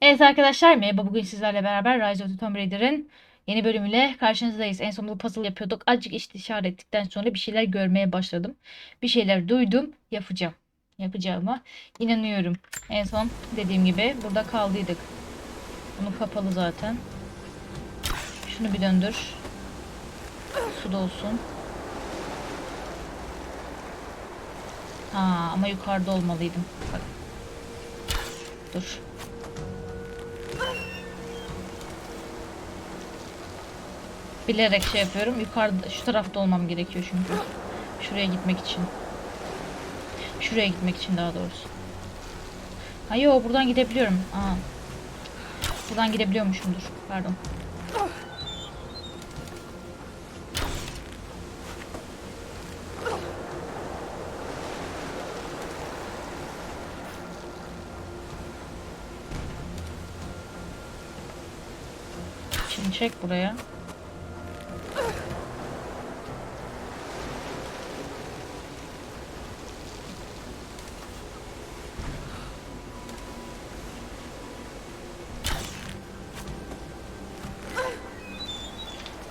Evet arkadaşlar merhaba bugün sizlerle beraber Rise of the Tomb Raider'ın yeni bölümüyle karşınızdayız. En son bu puzzle yapıyorduk. Azıcık istişare ettikten sonra bir şeyler görmeye başladım. Bir şeyler duydum. Yapacağım. Yapacağıma inanıyorum. En son dediğim gibi burada kaldıydık. Bunu kapalı zaten. Şunu bir döndür. Su da olsun. Ha ama yukarıda olmalıydım. Bak. Dur. Bilerek şey yapıyorum. Yukarıda şu tarafta olmam gerekiyor çünkü. Şuraya gitmek için. Şuraya gitmek için daha doğrusu. Ha yo buradan gidebiliyorum. Aa. Buradan gidebiliyormuşumdur. Pardon. Çek buraya.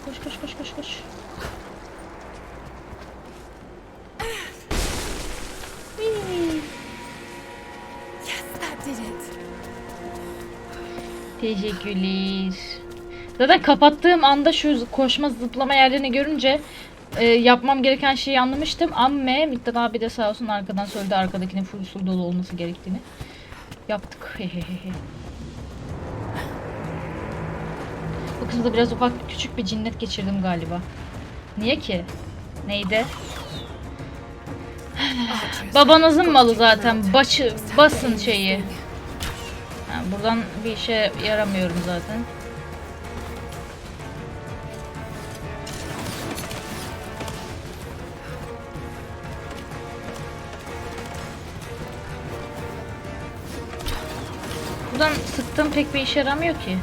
Koş koş koş koş koş. Teşekkürler. Zaten kapattığım anda şu koşma zıplama yerlerini görünce e, yapmam gereken şeyi anlamıştım. Amme Miktat abi de sağ olsun arkadan söyledi arkadakinin full su dolu olması gerektiğini. Yaptık. Bu kızda biraz ufak küçük bir cinnet geçirdim galiba. Niye ki? Neydi? Babanızın malı zaten. Başı, basın şeyi. Ha, buradan bir işe yaramıyorum zaten. Sıktığım pek bir işe yaramıyor ki.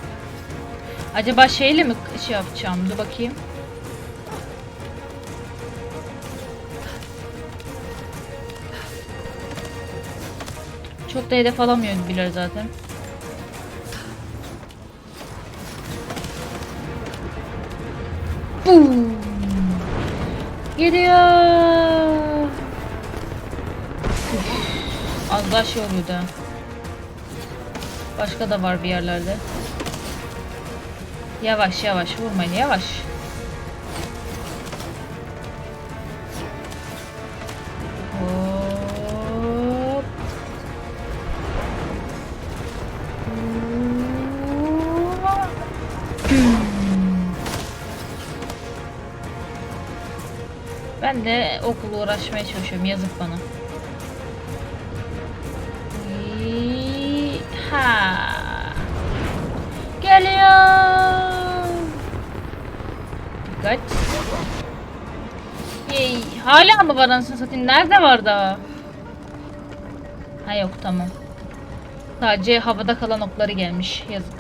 Acaba şeyle mi şey yapacağım? Dur bakayım. Çok da hedef alamıyor gibiler zaten. Boom. Geliyor. Az daha şey oluyordu. Başka da var bir yerlerde. Yavaş yavaş vurmayın yavaş. Hop. Ben de okula uğraşmaya çalışıyorum. Yazık bana. Geliyor. Dikkat. Yey. Hala mı var anasını satayım? Nerede var daha? Ha yok tamam. Sadece havada kalan okları gelmiş. Yazık.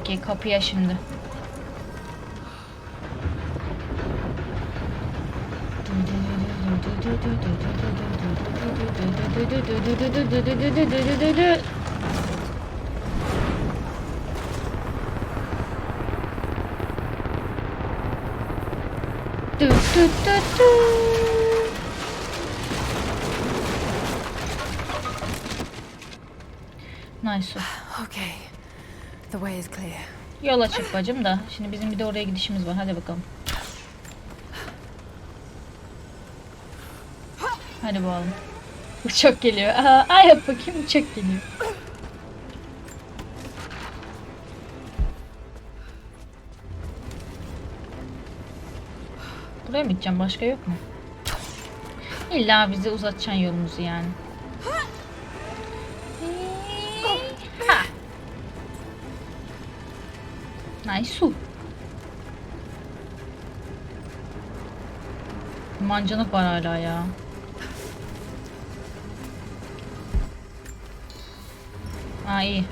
Okey kapıya şimdi. Du, du, du. Nice. Okay, the way is clear. Yol açık bacım da. Şimdi bizim bir de oraya gidişimiz var. Hadi bakalım. Hadi bakalım. Uçak geliyor. Aa, ay yap bakayım uçak geliyor. Mı gideceğim? Başka yok mu? İlla bizi uzatacaksın yolumuzu yani. Ha. Nice. Mancınık var hala ya. Ha iyi.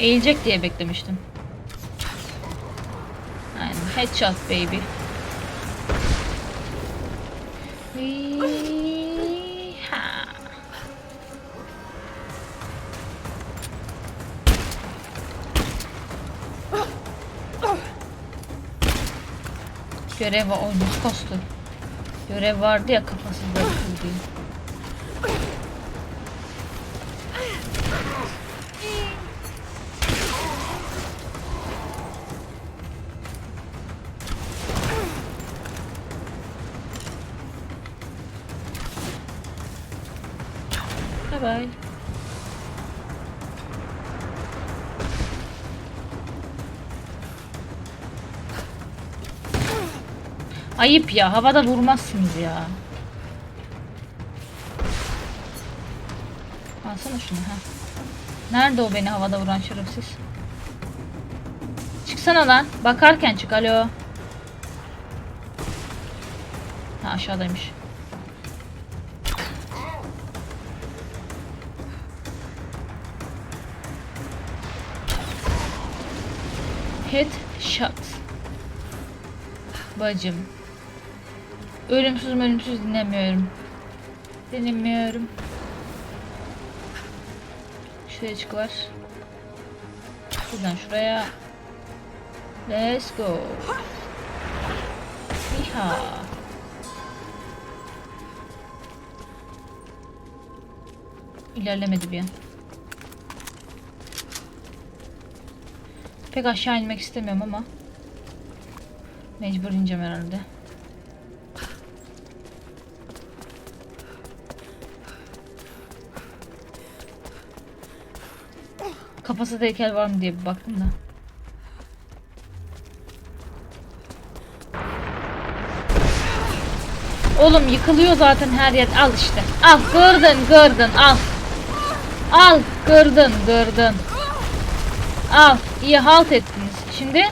Eğilecek diye beklemiştim. Aynen. Headshot baby. Görev var. O nasıl kastı? Görev vardı ya kafasız Bye bye. Ayıp ya. Havada vurmazsınız ya. Alsana şunu ha. Nerede o beni havada vuran şerefsiz? Çıksana lan. Bakarken çık. Alo. Ha aşağıdaymış. Headshot. Bacım. Ölümsüz ölümsüz dinlemiyorum. Dinlemiyorum. Şuraya çık var. Buradan şuraya. Let's go. Iha. İlerlemedi bir an. Pek aşağı inmek istemiyorum ama mecbur ineceğim herhalde. Kafası da heykel var mı diye bir baktım da. Oğlum yıkılıyor zaten her yer. Al işte. Al kırdın kırdın al. Al kırdın kırdın. Al iyi halt ettiniz. Şimdi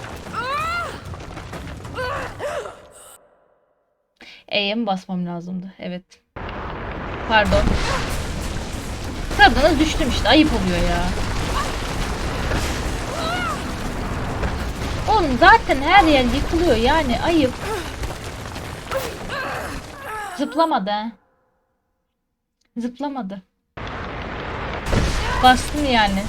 E'ye mi basmam lazımdı? Evet. Pardon. Kırdınız düştüm işte. Ayıp oluyor ya. Oğlum zaten her yer yıkılıyor yani ayıp. Zıplamadı ha. Zıplamadı. Bastım yani.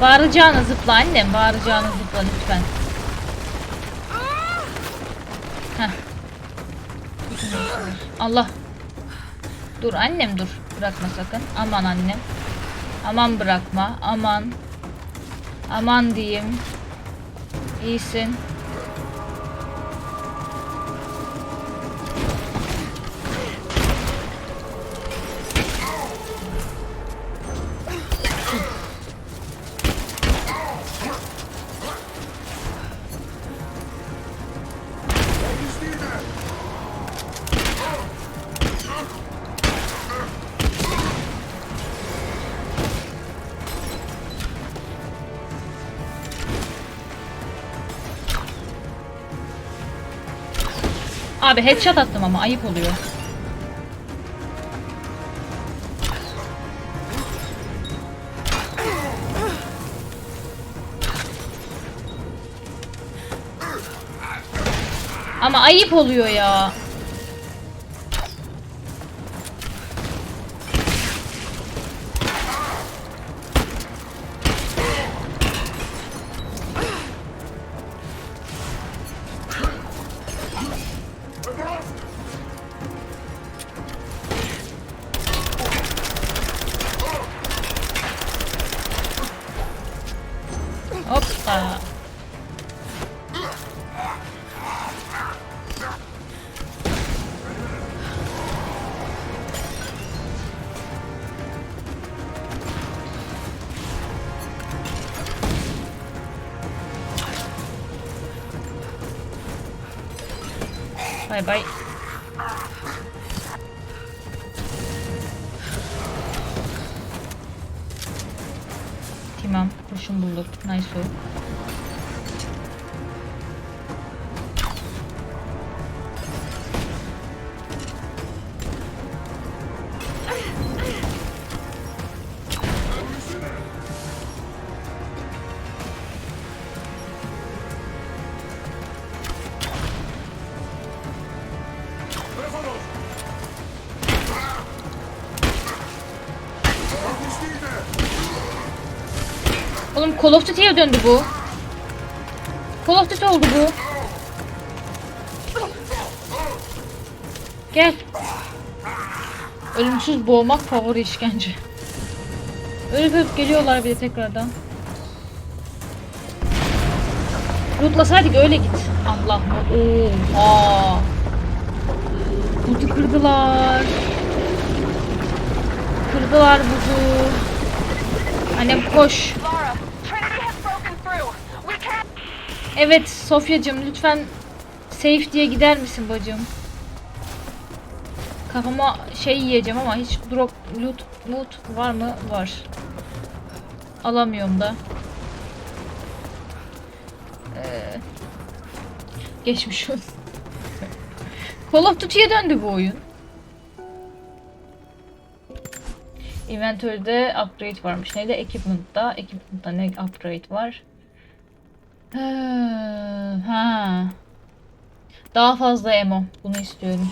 Bağıracağına zıpla annem. Bağıracağına zıpla lütfen. Allah. Dur annem dur. Bırakma sakın. Aman annem. Aman bırakma. Aman. Aman diyeyim. İyisin. Abi headshot attım ama ayıp oluyor. Ama ayıp oluyor ya. Bay bay. Call of Duty'ye döndü bu. Call of Duty oldu bu. Gel. Ölümsüz boğmak favori işkence. Ölüp ölüp geliyorlar bir de tekrardan. Lootlasaydık öyle git. Allah Oha. Buzu kırdılar. Kırdılar buzu. Annem koş. Evet Sofyacığım lütfen safe diye gider misin bacım? Kafama şey yiyeceğim ama hiç drop loot loot var mı? Var. Alamıyorum da. Ee, geçmiş olsun. Call of Duty'ye döndü bu oyun. Inventory'de upgrade varmış. Neydi? Equipment'da. Equipment'da ne upgrade var? Ha, ha. Daha fazla emo. Bunu istiyorum.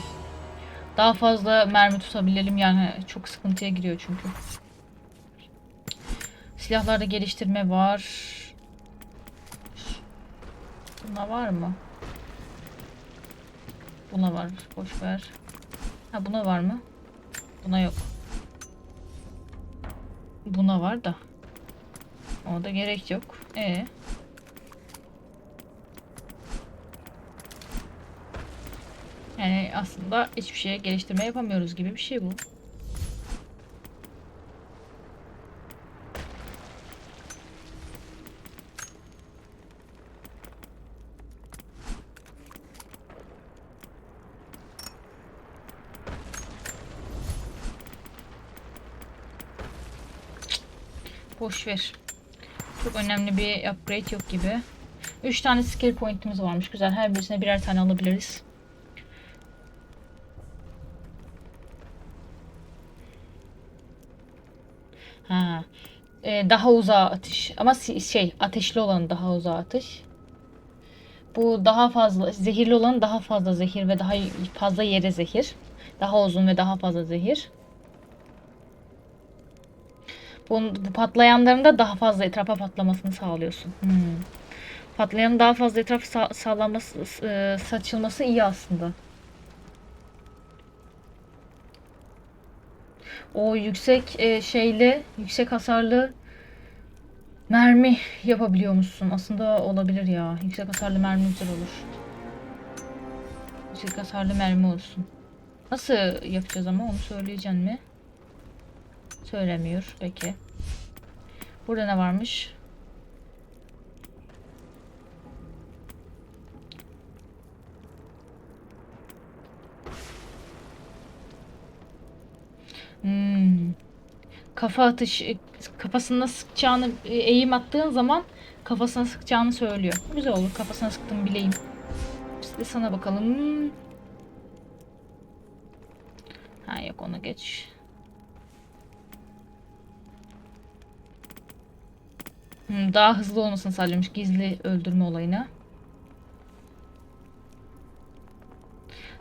Daha fazla mermi tutabilelim yani çok sıkıntıya giriyor çünkü. Silahlarda geliştirme var. Buna var mı? Buna var. Boş ver. Ha buna var mı? Buna yok. Buna var da. Ona da gerek yok. E. Yani aslında hiçbir şeye geliştirme yapamıyoruz gibi bir şey bu. Boş ver. Çok önemli bir upgrade yok gibi. 3 tane skill point'imiz varmış. Güzel. Her birisine birer tane alabiliriz. Daha uzağa atış. Ama şey ateşli olan daha uzağa atış. Bu daha fazla zehirli olan daha fazla zehir ve daha fazla yere zehir. Daha uzun ve daha fazla zehir. Bu, bu patlayanların da daha fazla etrafa patlamasını sağlıyorsun. Hmm. Patlayanın daha fazla etraf sa- sağlanması, e, saçılması iyi aslında. O yüksek e, şeyli, yüksek hasarlı mermi yapabiliyormuşsun. Aslında olabilir ya. Yüksek hasarlı mermi güzel olur. Yüksek hasarlı mermi olsun. Nasıl yapacağız ama onu söyleyeceksin mi? Söylemiyor. Peki. Burada ne varmış? Hmm. Kafa atış kafasına sıkacağını e, eğim attığın zaman kafasına sıkacağını söylüyor. Güzel olur. Kafasına sıktım bileyim. De sana bakalım. Ha yok onu geç. Hmm, daha hızlı olmasını sağlıyormuş gizli öldürme olayına.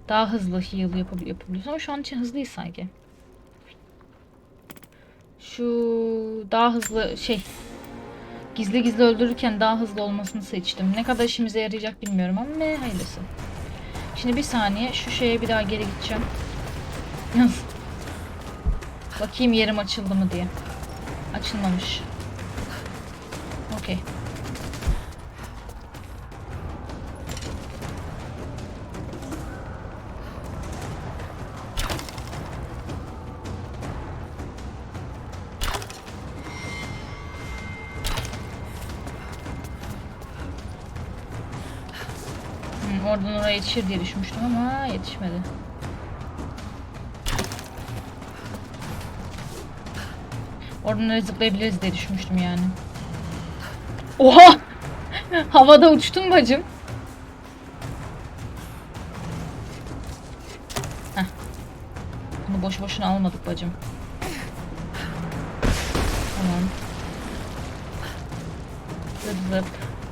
Daha hızlı heal yapab yapabiliyorsun ama şu an için hızlıyız sanki. Şu daha hızlı şey gizli gizli öldürürken daha hızlı olmasını seçtim. Ne kadar işimize yarayacak bilmiyorum ama hayırlısı. Şimdi bir saniye şu şeye bir daha geri gideceğim. Bakayım yerim açıldı mı diye. Açılmamış. Oradan oraya yetişir diye düşünmüştüm ama yetişmedi. Oradan oraya zıplayabiliriz diye düşünmüştüm yani. Oha! Havada uçtun bacım. Heh. Bunu boş boşuna almadık bacım. Tamam. Zıp zıp.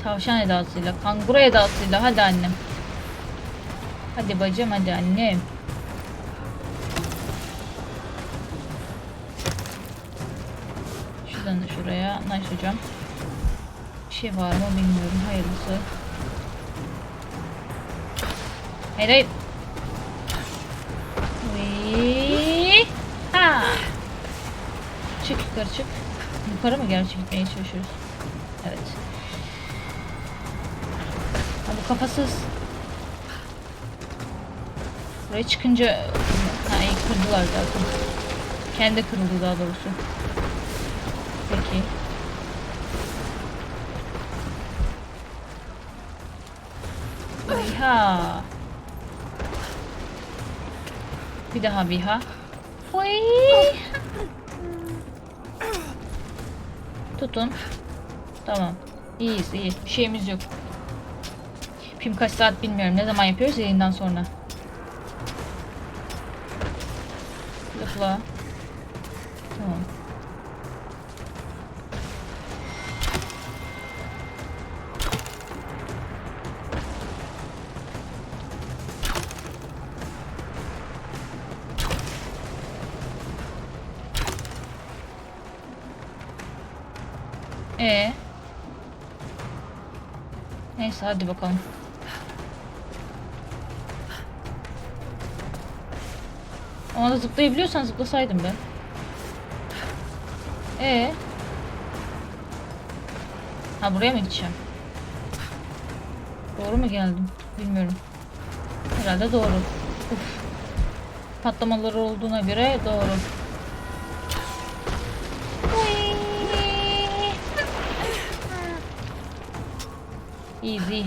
Tavşan edasıyla, kanguru edasıyla. Hadi annem. Hadi bacım hadi annem. Şuradan şuraya anlaşacağım. Bir şey var mı bilmiyorum hayırlısı. Hayır Ha. Çık yukarı çık. Yukarı mı gerçi gitmeye çalışıyoruz? Evet. Ha, bu kafasız Buraya çıkınca ha iyi kırdılar zaten. Kendi kırıldı daha doğrusu. Peki. Viha. Bir daha viha. Oy. Tutun. Tamam. İyiyiz iyi. Bir şeyimiz yok. Film kaç saat bilmiyorum. Ne zaman yapıyoruz yayından sonra. Zıpla. Tamam. Ee. Neyse hadi bakalım. Ona da zıplayabiliyorsan zıplasaydım ben. Ee. Ha buraya mı gideceğim? Doğru mu geldim? Bilmiyorum. Herhalde doğru. Uf. Patlamaları olduğuna göre doğru. Easy.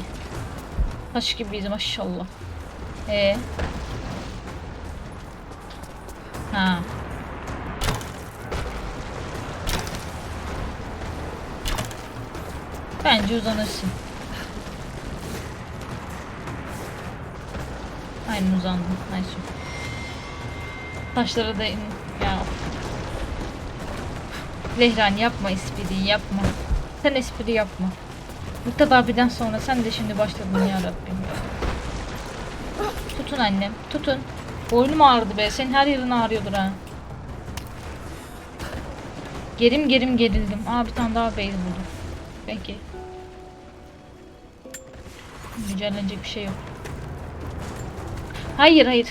Taş gibiyiz maşallah. Ee. Ha. Bence uzanırsın. Aynen uzandım. Nice. Taşlara da. Ya. Zehran yapma espri yapma. Sen espri yapma. Bu tedaviden sonra sen de şimdi başladın ya Rabbim. Tutun annem, tutun. Boynum ağrıdı be. Senin her yerin ağrıyordur ha. Gerim gerim gerildim. Aa bir tane daha base buldum. Peki. Mücadelenecek bir şey yok. Hayır hayır.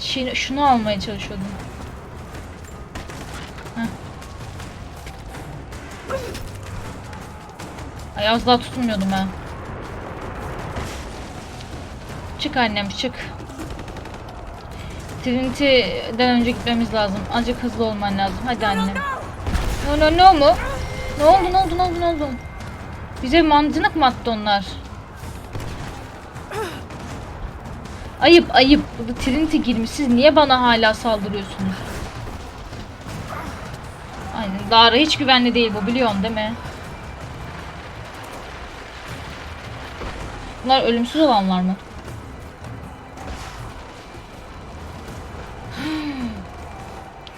Şunu, şunu almaya çalışıyordum. Heh. Ay az daha tutunmuyordum ha. Çık annem çık. Trinity'den önce gitmemiz lazım. Azıcık hızlı olman lazım. Hadi annem. No no no mu? Ne oldu ne oldu ne oldu ne oldu? Bize mancınık mı attı onlar? Ayıp ayıp. Burada Trinity girmiş. Siz niye bana hala saldırıyorsunuz? Aynen. Lara hiç güvenli değil bu biliyorsun değil mi? Bunlar ölümsüz olanlar mı?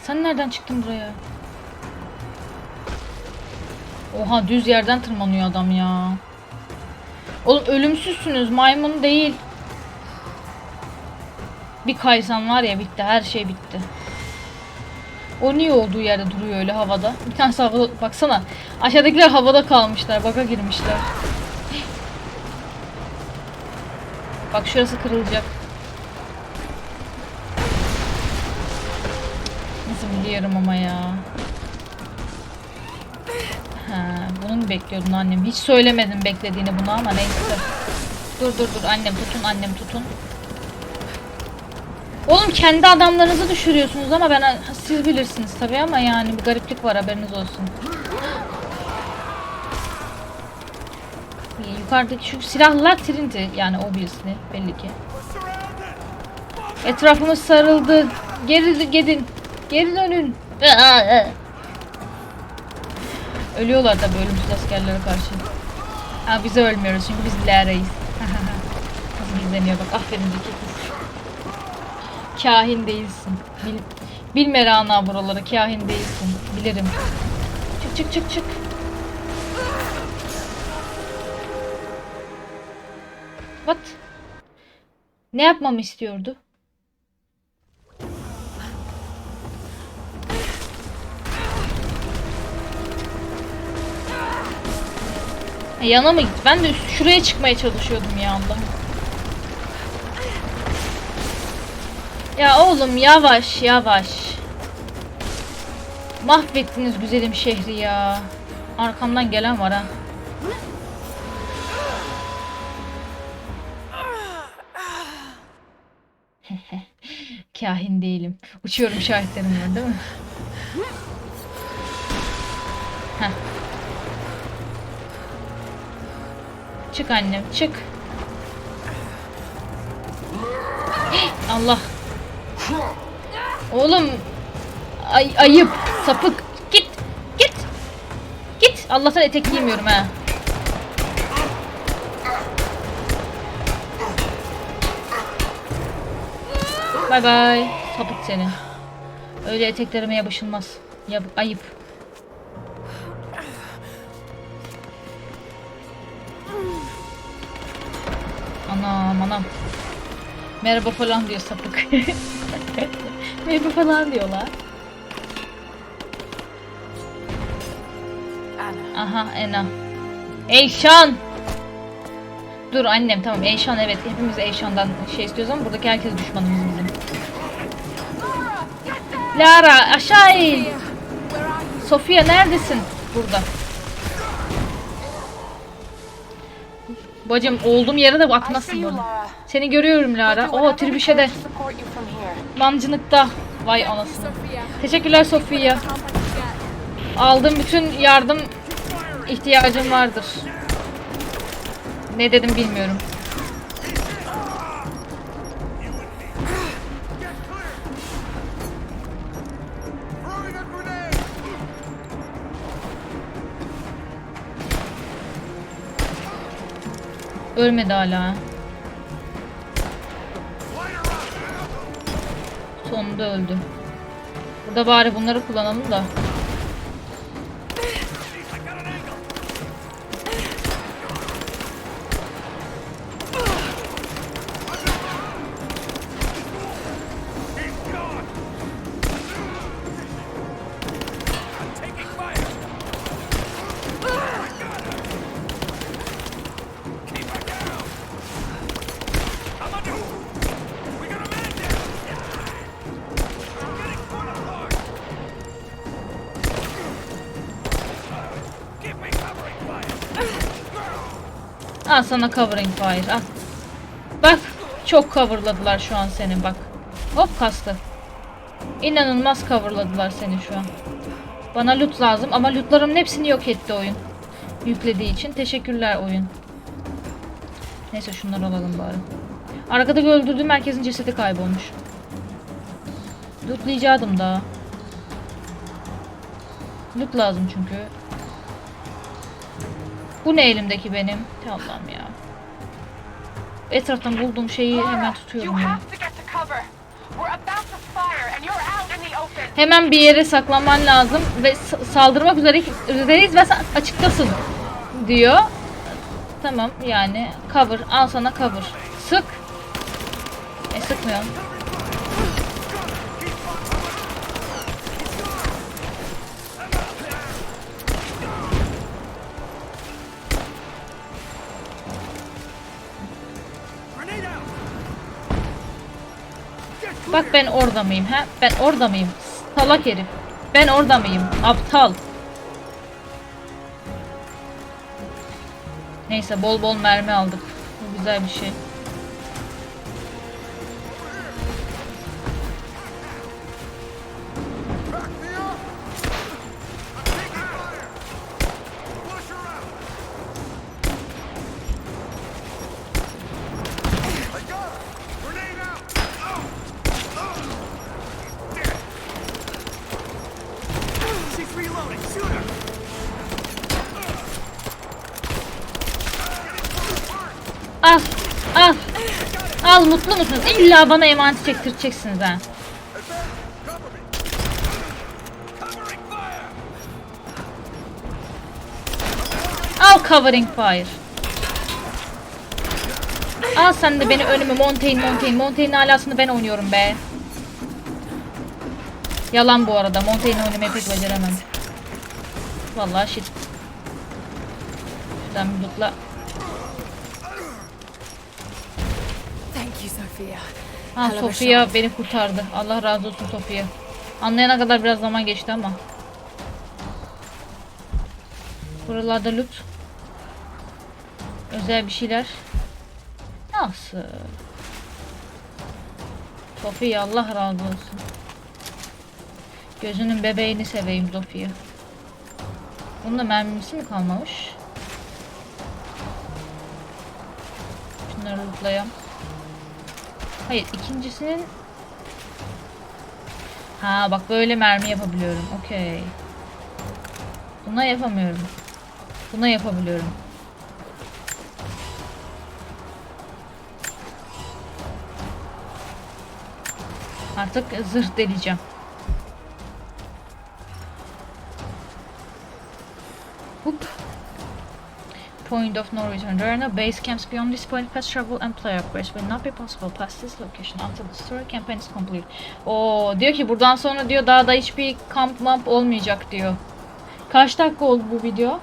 Sen nereden çıktın buraya? Oha düz yerden tırmanıyor adam ya. Oğlum ölümsüzsünüz maymun değil. Bir kaysan var ya bitti her şey bitti. O niye olduğu yerde duruyor öyle havada? Bir tanesi havada baksana. Aşağıdakiler havada kalmışlar. Baka girmişler. Bak şurası kırılacak. Nasıl biliyorum ama ya. Ha, bunu mu bekliyordun annem? Hiç söylemedim beklediğini bunu ama neyse. Dur dur dur annem tutun annem tutun. Oğlum kendi adamlarınızı düşürüyorsunuz ama ben siz bilirsiniz tabii ama yani bir gariplik var haberiniz olsun. Yukarıdaki şu silahlılar Trinity yani obviously belli ki. Etrafımız sarıldı. Geri gidin. Geri dönün. Ölüyorlar tabii ölümsüz askerlere karşı. Ha biz ölmüyoruz çünkü biz Lara'yız. Nasıl gizleniyor bak aferin Zeki kız. Kahin değilsin. Bil, bilme Rana buraları kahin değilsin. Bilirim. Çık çık çık çık. What? Ne yapmamı istiyordu? Yana mı gitti? Ben de üst- şuraya çıkmaya çalışıyordum ya Allah'ım. Ya oğlum yavaş yavaş. Mahvettiniz güzelim şehri ya. Arkamdan gelen var ha. Kahin değilim. Uçuyorum şahitlerim değil mi? Heh. Çık annem çık. Allah. Oğlum. Ay, ayıp. Sapık. Git. Git. Git. Allah'tan etek giymiyorum ha. Bay bay. Sapık seni. Öyle eteklerime yapışılmaz. Yap ayıp. Merhaba falan diyor sapık. Merhaba falan diyorlar. Aha Ena. Eyşan! Dur annem tamam Eyşan evet hepimiz Eyşan'dan şey istiyoruz ama buradaki herkes düşmanımız bizim. Lara aşağı in. Sofia neredesin? Burada. Bacım olduğum yere de bakmasın bana. Seni görüyorum Lara. Oo whatever tribüşe you de can to support you from here. mancınıkta. Vay anasını. Teşekkürler Sofia. Aldığım bütün yardım ihtiyacım vardır. Ne dedim bilmiyorum. Ölmedi hala. Sonunda öldü. Burada bari bunları kullanalım da. Al sana covering fire al. Bak çok coverladılar şu an seni bak. Hop kastı. İnanılmaz coverladılar seni şu an. Bana loot lazım ama lootlarımın hepsini yok etti oyun. Yüklediği için teşekkürler oyun. Neyse şunları alalım bari. Arkada öldürdüğüm herkesin cesedi kaybolmuş. Lootlayacaktım daha. Loot lazım çünkü. Bu ne elimdeki benim? Allah'ım ya. Etraftan bulduğum şeyi hemen tutuyorum ya. Hemen bir yere saklanman lazım ve saldırmak üzere üzereyiz ve açıktasın diyor. Tamam yani cover al sana cover. Sık. E sıkmıyor. Bak ben orada mıyım ha? Ben orada mıyım? Salak herif. Ben orada mıyım? Aptal. Neyse bol bol mermi aldık. Bu güzel bir şey. Al mutlu musunuz? İlla bana emanet çektireceksiniz ha. Al covering fire. Al sen de beni önüme Montaigne Montaigne Montaigne'in alasını ben oynuyorum be. Yalan bu arada. Montaigne oynamayı pek beceremem. Vallahi shit. Sen bir lootla. Sophia. Ha Sofia beni kurtardı. Allah razı olsun Sofia. Anlayana kadar biraz zaman geçti ama. Buralarda loot. Özel bir şeyler. Nasıl? Sofia Allah razı olsun. Gözünün bebeğini seveyim Sofia. Bunun da mermisi mi kalmamış? Şunları lootlayalım. Hayır ikincisinin Ha bak böyle mermi yapabiliyorum. Okey. Buna yapamıyorum. Buna yapabiliyorum. Artık zırh deleceğim. Hop. Point of no return. There are no base camps beyond this point. Fast travel and play upgrades will not be possible past this location until the story campaign is complete. Oo diyor ki buradan sonra diyor daha da hiçbir kamp mamp olmayacak diyor. Kaç dakika oldu bu video?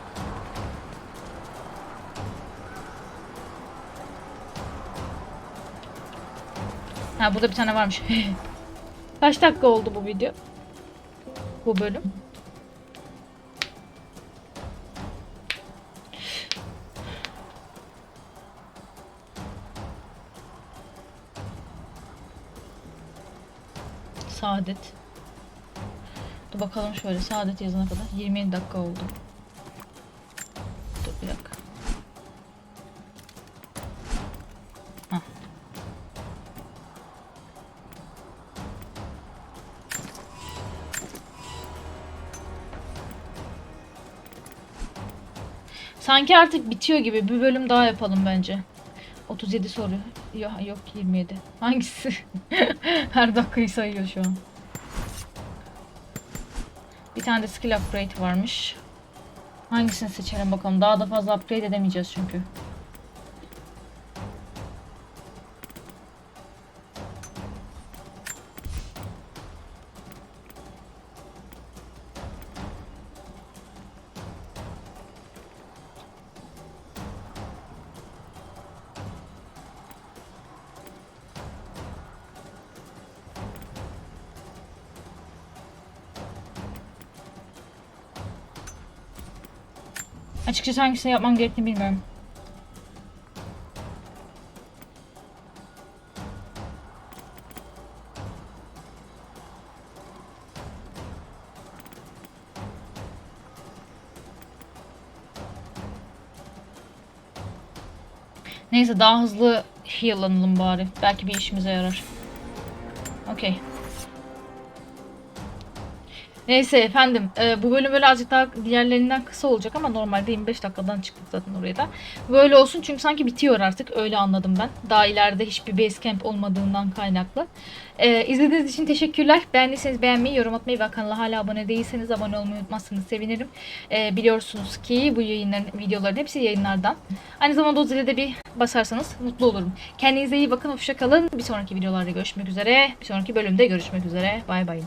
Ha burada bir tane varmış. Kaç dakika oldu bu video? Bu bölüm. Saadet. Dur bakalım şöyle saadet yazana kadar 27 dakika oldu. Dur bir dakika. Sanki artık bitiyor gibi. Bir bölüm daha yapalım bence. 37 soru. Yok, yok 27. Hangisi? Her dakikayı sayıyor şu an. Bir tane de skill upgrade varmış. Hangisini seçelim bakalım. Daha da fazla upgrade edemeyeceğiz çünkü. Açıkçası hangisini yapmam gerektiğini bilmiyorum. Neyse daha hızlı heal'lanalım bari. Belki bir işimize yarar. Okey. Neyse efendim e, bu bölüm böyle azıcık daha diğerlerinden kısa olacak ama normalde 25 dakikadan çıktık zaten oraya da. Böyle olsun çünkü sanki bitiyor artık öyle anladım ben. Daha ileride hiçbir base camp olmadığından kaynaklı. E, izlediğiniz için teşekkürler. Beğendiyseniz beğenmeyi, yorum atmayı ve kanala hala abone değilseniz abone olmayı unutmazsanız sevinirim. E, biliyorsunuz ki bu yayınların, videoların hepsi yayınlardan. Aynı zamanda o zile de bir basarsanız mutlu olurum. Kendinize iyi bakın, hoşça kalın. Bir sonraki videolarda görüşmek üzere. Bir sonraki bölümde görüşmek üzere. Bay bay.